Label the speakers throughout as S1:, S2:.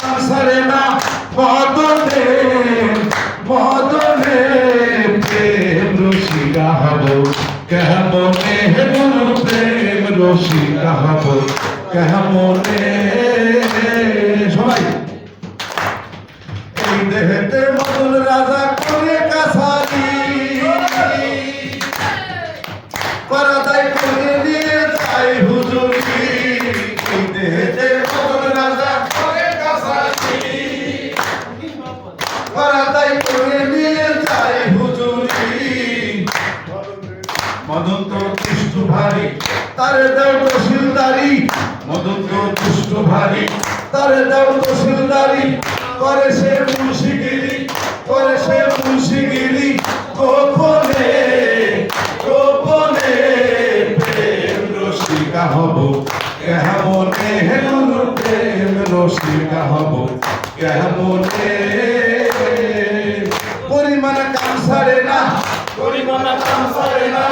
S1: সারে না মদনে মদনে প্রেম রসিকা হব। কেমনে হেমন প্রেম রসিকা হব? কেমনে ভারী, তারে দেও তহসিলদারি মদন তো দুষ্ট ভারী, তারে দেও তহসিলদারি করে সে মুন্সিগিরি, করে সে মুন্সিগিরি। গোপনে গোপনে প্রেম রসিকা হব। কেমনে হেমন প্রেম রসিকা হব? কেমনে? পরিমাণ কাম সারে না, পরিমাণ কাম সারে না।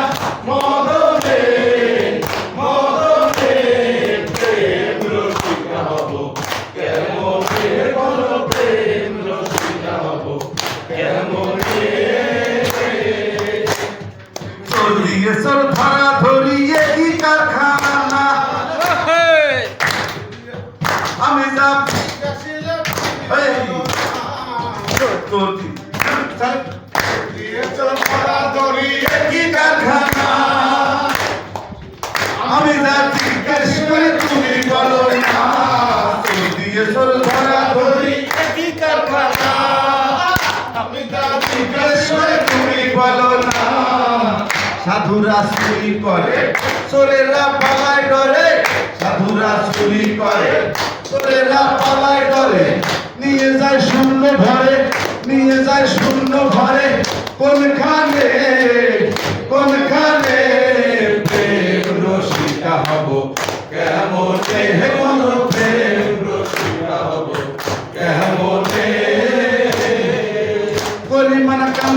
S1: মদনে চল ধারা ধরিয়ে কি কারখানা। আমি যা সাধুরা চুরি করে। চোরেরা পালায় ডরে সাধুরা চুরি করে। চোরেরা পালায় ডরে, নিয়ে যায় শূন্য ভরে নিয়ে যায় শূন্য ভরে কোনখানে কোনখানে প্রেম রসিকা হব? কেমনে কোন প্রেম রসিকা হব? কেমনে পরিমাণ কাম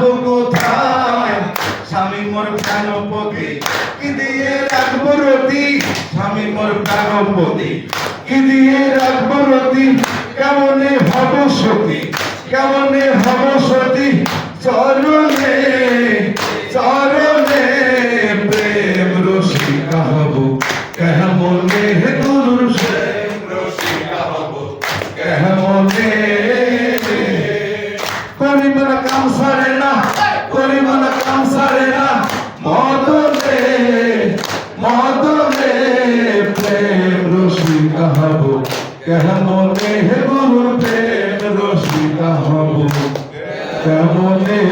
S1: জানাব কোথায়? স্বামী মোর প্রাণপতি কি দিয়ে রাখব রতি? স্বামী মোর প্রাণপতি কি দিয়ে রাখব রতি? কেমনে হব সতী? কেমনে হব সতী? চরণে Chamo-me